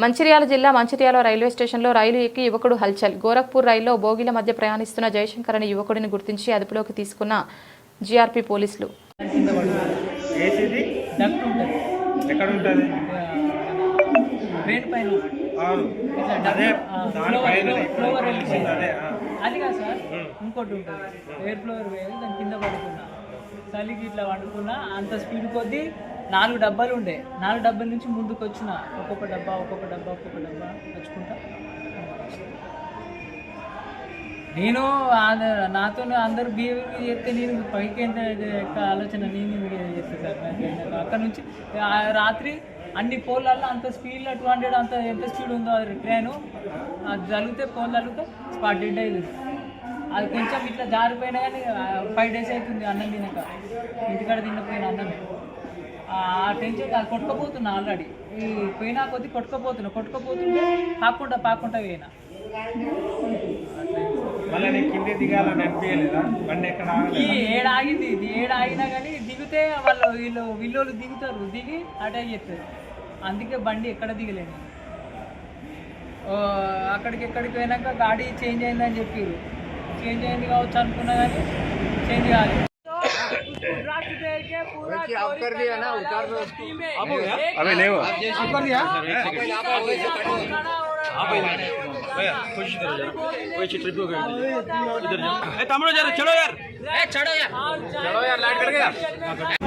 మంచిర్యాల జిల్లా మంచిర్యాల రైల్వే స్టేషన్లో రైలు ఎక్కి యువకుడు హల్చల్ గోరఖ్పూర్ రైల్లో బోగిల మధ్య ప్రయాణిస్తున్న జయశంకర్ అనే యువకుడిని గుర్తించి అదుపులోకి తీసుకున్న జీఆర్పీ పోలీసులు అది కాదు సార్ ఇంకోటి ఉంటుంది ఎయిర్ వేయాలి దాని కింద పడుకున్నా చలికి ఇట్లా పడుకున్నా అంత స్పీడ్ కొద్దీ నాలుగు డబ్బాలు ఉండే. నాలుగు డబ్బాల నుంచి ముందుకు వచ్చిన ఒక్కొక్క డబ్బా ఒక్కొక్క డబ్బా ఒక్కొక్క డబ్బా తెచ్చుకుంటా నేను నాతో అందరూ బిహేవియర్ చేస్తే నేను పైకి ఎంత ఆలోచన నేను ఎందుకు చేస్తే సార్. అక్కడ నుంచి రాత్రి అన్ని పోల్లల్లో అంత స్పీడ్లో టూ హండ్రెడ్ అంత ఎంత స్పీడ్ ఉందో అది ట్రైన్. అది జరిగితే పోల్ జరిగితే స్పాట్ డెడ్ అయింది అది కొంచెం ఇట్లా జారిపోయినా కానీ ఫైవ్ డేస్ అవుతుంది అన్నం తినక. ఇంటికాడ తినపోయిన అన్నమే. టెన్షన్ అది కొట్టుకపోతున్నా ఆల్రెడీ. ఈ పోయినా కొద్దీ కొట్టుకపోతున్నా. కొట్టుకపోతుంటే పాక్కుంటా పాక్కుంటా పోయినా. ఈ ఆగలేదా? ఏడు ఆగింది ఇది. ఏడు ఆగినా కానీ దిగితే వాళ్ళు వీళ్ళు వీళ్ళు దిగుతారు. దిగి అటాక్ చేస్తారు. అందుకే బండి ఎక్కడ దిగలేను అక్కడికి ఎక్కడికి పోయినాక గాడి చేంజ్ అయిందని చెప్పారు చేంజ్ అయింది కావచ్చు అనుకున్నా కానీ చేంజ్ కాలేదు. देखिए कर दिया ना उतार दो अबे नहीं हुआ कर दिया कोई इधर जाओ यार चलो यार यार चलो यार लाइट कर गया